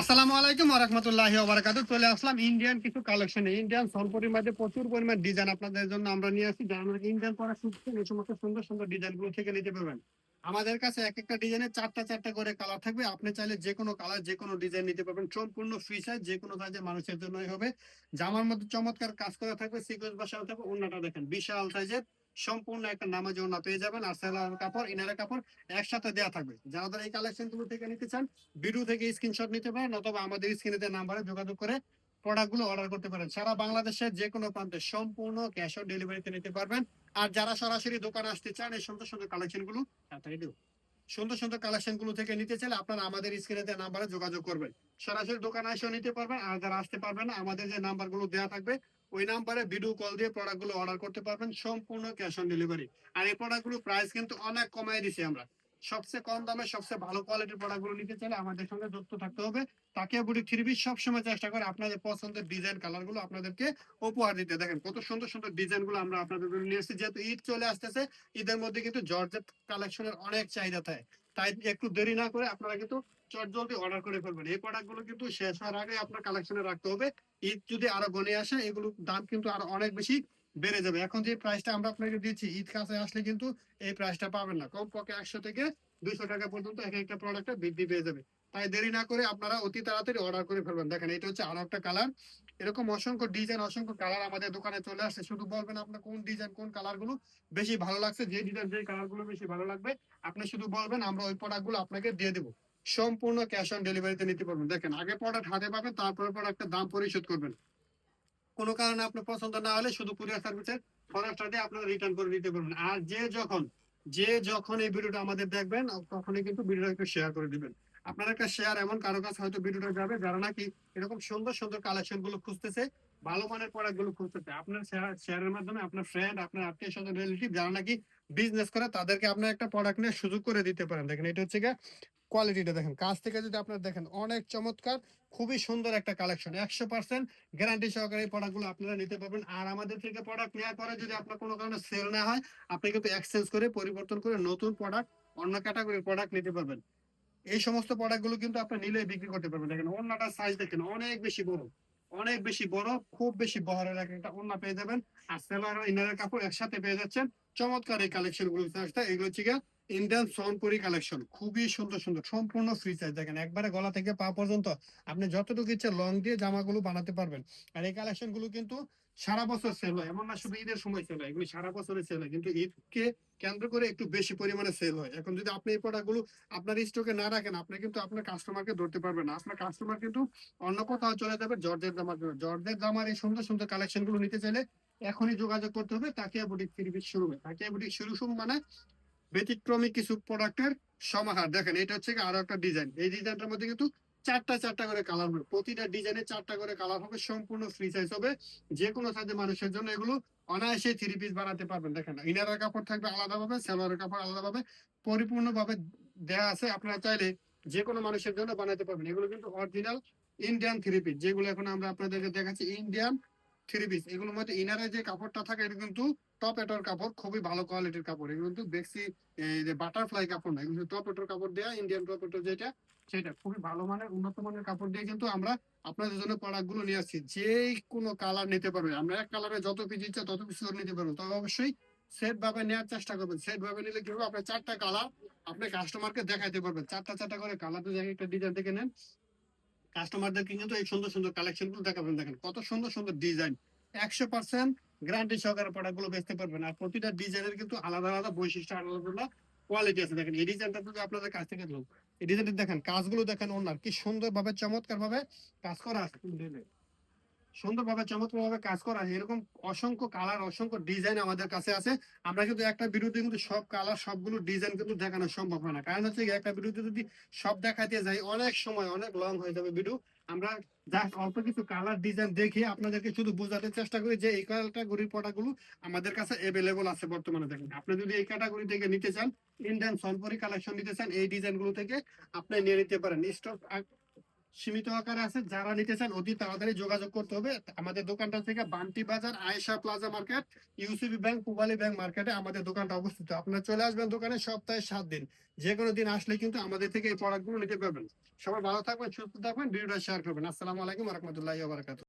আসসালামু আলাইকুম চলে আসলাম ইন্ডিয়ান কিছু কালেকশনে ইন্ডিয়ান মধ্যে প্রচুর পরিমাণ ডিজাইন আপনাদের জন্য আমরা নিয়ে আসি। যারা ইন্ডিয়ান পরা শিখছেন, এই সমস্ত সুন্দর সুন্দর ডিজাইন থেকে নিতে পারবেন। আমাদের কাছে এক একটা ডিজাইনের চারটা চারটা করে কালার থাকবে। আপনি চাইলে যে কোনো কালার যে কোনো ডিজাইন নিতে পারবেন। সম্পূর্ণ ফ্রি সাইজ যে কোনো সাইজের মানুষের জন্যই হবে। জামার মধ্যে চমৎকার কাজ করা থাকবে সিকোয়েন্স থাকবে। অন্যটা দেখেন, বিশাল সাইজের সম্পূর্ণ একটা নামাজ ওনা পেয়ে যাবেন আর সেলার কাপড়, ইনারের কাপড় একসাথে দেওয়া থাকবে। যারা এই কালেকশনগুলো থেকে নিতে চান ভিডিও থেকে স্ক্রিনশট নিতে পারেন অথবা আমাদের স্ক্রিনে নাম্বারে যোগাযোগ করে প্রোডাক্টগুলো অর্ডার করতে পারেন। সারা বাংলাদেশের যে কোনো প্রান্তে সম্পূর্ণ ক্যাশ অন ডেলিভারিতে নিতে পারবেন। আর যারা সরাসরি দোকান আসতে চান, এই সুন্দর সুন্দর কালেকশনগুলো তাড়াতাড়ি। সুন্দর সুন্দর কালেকশনগুলো থেকে নিতে চাইলে আপনারা আমাদের স্ক্রিনে দেওয়া নাম্বারে যোগাযোগ করবেন। সরাসরি দোকানে এসেও নিতে পারবেন আর যারা আসতে পারবেন আমাদের যে নাম্বারগুলো দেওয়া থাকবে, ওই নাম্বারে ভিডিও কল দিয়ে প্রোডাক্টগুলো অর্ডার করতে পারবেন, সম্পূর্ণ ক্যাশ অন ডেলিভারি আর এই প্রোডাক্টগুলো প্রাইস কিন্তু অনেক কমাই দিছি আমরা। সবচেয়ে কম দামে সবচেয়ে ভালো কোয়ালিটির প্রোডাক্টগুলো নিতে চাইলে আমাদের সঙ্গে যুক্ত থাকতে হবে। তাকে বুড়ি থ্রি পিস সবসময় চেষ্টা করে আপনাদের পছন্দের ডিজাইন কালারগুলো আপনাদেরকে উপহার দিতে। দেখেন কত সুন্দর সুন্দর ডিজাইনগুলো আমরা আপনাদের জন্য নিয়ে এসেছি। যেহেতু ঈদ চলে আসতেছে, ঈদের মধ্যে কিন্তু জর্জেট কালেকশনের অনেক চাহিদা থাকে। তাই একটু দেরি না করে আপনারা কিন্তু চট জলদি অর্ডার করে ফেলবেন। এই প্রোডাক্টগুলো কিন্তু শেষ হওয়ার আগে আপনার কালেকশনে রাখতে হবে। ঈদ যদি আরও গনে আসে এগুলোর দাম কিন্তু আরও অনেক বেশি বেড়ে যাবে। এখন যে প্রাইসটা আমরা আপনাকে দিচ্ছি, ঈদ কাছে আসলে কিন্তু এই প্রাইসটা পাবেন না। কম পক্ষে একশো থেকে দুইশো টাকা পর্যন্ত এক একটা প্রোডাক্টে বৃদ্ধি পেয়ে যাবে। তাই দেরি না করে আপনারা অতি তাড়াতাড়ি অর্ডার করে ফেলবেন। দেখেন, এটা হচ্ছে আরও একটা কালার এরকম অসংখ্য ডিজাইন অসংখ্য কালার আমাদের দোকানে চলে আসছে। শুধু বলবেন আপনার কোন ডিজাইন কোন কালারগুলো বেশি ভালো লাগছে, যে ডিজাইন যে কালারগুলো বেশি ভালো লাগবে, আপনি শুধু বলবেন, আমরা ওই প্রোডাক্টগুলো আপনাকে দিয়ে দেবো। সম্পূর্ণ ক্যাশ অন ডেলিভারিতে নিতে পারবেন। দেখেন, আগে প্রোডাক্ট হাতে পাবেন, তারপরে প্রোডাক্টের দাম পরিশোধ করবেন। কোনো কারণে আপনার পছন্দ না হলে শুধু কুরিয়ার সার্ভিসের প্রোডাক্টটা দিয়ে আপনারা রিটার্ন করে নিতে পারবেন। আর যে যখন যে যখন এই ভিডিওটা আমাদের দেখবেন তখনই কিন্তু ভিডিওটা একটু শেয়ার করে দিবেন। আপনার একটা শেয়ার এমন কারও কাছে হয়তো ভিডিওটা যাবে, যারা নাকি এরকম সুন্দর সুন্দর কালেকশনগুলো খুঁজতেছে, ভালো মানের প্রোডাক্টগুলো খুঁজতেছে। আপনার শেয়ারের মাধ্যমে আপনার ফ্রেন্ড আপনার আত্মীয় স্বজন রিলেটিভ যারা নাকি বিজনেস করে, তাদেরকে আপনার একটা প্রোডাক্ট নিয়ে সুযোগ করে দিতে পারেন। দেখেন, এটা হচ্ছে গিয়ে কোয়ালিটিটা দেখেন। কাছ থেকে যদি আপনার দেখেন, অনেক চমৎকার, খুবই সুন্দর একটা কালেকশন একশো পার্সেন্ট গ্যারান্টি সহকারে এই প্রোডাক্টগুলো আপনারা নিতে পারবেন। আর আমাদের থেকে প্রোডাক্ট নেওয়ার পরে যদি আপনার কোনো কারণে সেল না হয়, আপনি কিন্তু এক্সচেঞ্জ করে, পরিবর্তন করে নতুন প্রোডাক্ট অন্য ক্যাটাগরির প্রোডাক্ট নিতে পারবেন। এই সমস্ত প্রোডাক্টগুলো কিন্তু আপনি নিলে বিক্রি করতে পারবেন। দেখেন, অন্যটা সাইজ দেখেন, অনেক বেশি বড়, অনেক বেশি বড়, খুব বেশি বহরের এক একটা অন্য পেয়ে যাবেন। আর সেলার ইনারের কাপড় একসাথে পেয়ে যাচ্ছেন। চমৎকার এই কালেকশনগুলো আসতে এগুলো হচ্ছে ইন্ডিয়ান সোনপুরি কালেকশন খুবই সুন্দর সুন্দর, সম্পূর্ণ ফ্রি সাইজ দেখেন, একবারে গলা থেকে পা পর্যন্ত আপনি যতটুকু ইচ্ছে লং দিয়ে জামাগুলো বানাতে পারবেন। আর এই কালেকশনগুলো কিন্তু সারা বছর সেল হয়। এমন না শুধু ঈদের সময় সেল হয়, এগুলো সারা বছরে সেল হয়। কিন্তু ঈদকে কেন্দ্র করে একটু বেশি পরিমাণে সেল হয়। এখন যদি আপনি এই প্রোডাক্টগুলো আপনার স্টকে না রাখেন, আপনি কিন্তু আপনার কাস্টমারকে ধরতে পারবেন না। আপনার কাস্টমার কিন্তু অন্য কোথাও চলে যাবে, জর্জের জামার জন্য জর্জের জামার এই সুন্দর সুন্দর কালেকশনগুলো নিতে চাইলে এখনই যোগাযোগ করতে হবে। তাকিয়া বুটিক থ্রি শুরু হবে তাকিয়া বুটিক শুরু শুরু মানে ব্যতিক্রমী কিছু প্রোডাক্টের সমাহার। দেখেন, এটা হচ্ছে আরও একটা ডিজাইন। এই ডিজাইনটার মধ্যে কিন্তু চারটা চারটা করে কালার হবে। প্রতিটা ডিজাইনে চারটা করে কালার হবে, সম্পূর্ণ ফ্রি সাইজ হবে। যে কোনো সাইজের মানুষের জন্য এগুলো অনায়াসে থ্রি পিস বানাতে পারবেন। দেখেন ইনারের কাপড় থাকবে আলাদাভাবে সালোয়ারের কাপড় আলাদাভাবে, পরিপূর্ণভাবে দেয়া আছে। আপনারা চাইলে যে কোনো মানুষের জন্য বানাতে পারবেন। এগুলো কিন্তু অরিজিনাল ইন্ডিয়ান থ্রি পিস যেগুলো এখন আমরা আপনাদেরকে দেখাচ্ছি ইন্ডিয়ান থ্রি পিস এগুলোর মধ্যে ইনারের যে কাপড়টা থাকে, এটা কিন্তু টপ এটার কাপড় খুবই ভালো কোয়ালিটির কাপড়। এগুলো কিন্তু দেখছি, এই যে বাটারফ্লাই কাপড় না, এগুলো টপ এটার কাপড় দেওয়া ইন্ডিয়ান টপ এটার যেটা, সেটা খুবই ভালো মানের, উন্নত মানের কাপড় দিয়ে কিন্তু আমরা আপনাদের জন্য প্রোডাক্টগুলো নিয়ে আসছি। যে কোনো কালার নিতে পারবেন আমরা এক কালারে যত পিস ইচ্ছা তত পিস নিতে পারব। তবে অবশ্যই সেট ভাবে নেওয়ার চেষ্টা করবেন। সেট ভাবে নিলে কি হবে আপনার চারটা কালার আপনি কাস্টমারকে দেখাইতে পারবেন। চারটা চারটা করে কালার তো একটা ডিজাইন থেকে নেন কাস্টমারদেরকে কিন্তু এই সুন্দর সুন্দর কালেকশনগুলো দেখাবেন। দেখেন কত সুন্দর সুন্দর ডিজাইন একশো পার্সেন্ট গ্যারান্টি সহকারে প্রোডাক্টগুলো বেচতে পারবেন। আর প্রতিটা ডিজাইনের কিন্তু আলাদা আলাদা বৈশিষ্ট্য, আলাদা আলাদা কোয়ালিটি আছে। দেখেন, এই ডিজাইনটা যদি আপনাদের কাছ থেকে লোক এই ডিজাইনটা দেখেন, কাজগুলো দেখেন ওনার কি সুন্দরভাবে, চমৎকারভাবে চমৎকার ভাবে কাজ করা আছে। সুন্দর ভাবে চমৎকার ভাবে কাজ করা এরকম অসংখ্য কালার অসংখ্য ডিজাইন আমাদের কাছে আছে। আমরা কিন্তু একটা বিরুদ্ধে কিন্তু সব কালার সবগুলো ডিজাইন কিন্তু দেখানো সম্ভব হয় না। কারণ হচ্ছে একটা বিরুদ্ধে যদি সব দেখাতে যাই, অনেক সময় অনেক লং হয়ে যাবে ভিডিও আমরা জাস্ট অল্প কিছু কালার ডিজাইন দেখে আপনাদেরকে শুধু বোঝাতে চেষ্টা করি যে এই ক্যাটাগরির প্রোডাক্টগুলো আমাদের কাছে অ্যাভেলেবল আছে বর্তমানে দেখেন। আপনি যদি এই ক্যাটাগরি থেকে নিতে চান ইন্ডিয়ান সলপরি কালেকশন নিতে চান, এই ডিজাইনগুলো থেকে আপনি নিয়ে নিতে পারেন। স্টক সীমিত আকারে আছে, যারা নিতে চান অতি তাড়াতাড়ি যোগাযোগ করতে হবে। আমাদের দোকানটা থেকে বান্টি বাজার, Ayesha plaza market, UCB bank, Pubali bank মার্কেটে আমাদের দোকানটা অবস্থিত। আপনারা চলে আসবেন দোকানে সপ্তাহে সাত দিন। যে কোনো দিন আসলে কিন্তু আমাদের থেকে এই প্রোডাক্টগুলো নিতে পারবেন। সবাই ভালো থাকবেন, সুস্থ থাকবেন, ভিডিওটা শেয়ার করবেন। আসসালামু আলাইকুম রহমতুল্লাহ বারাকাতু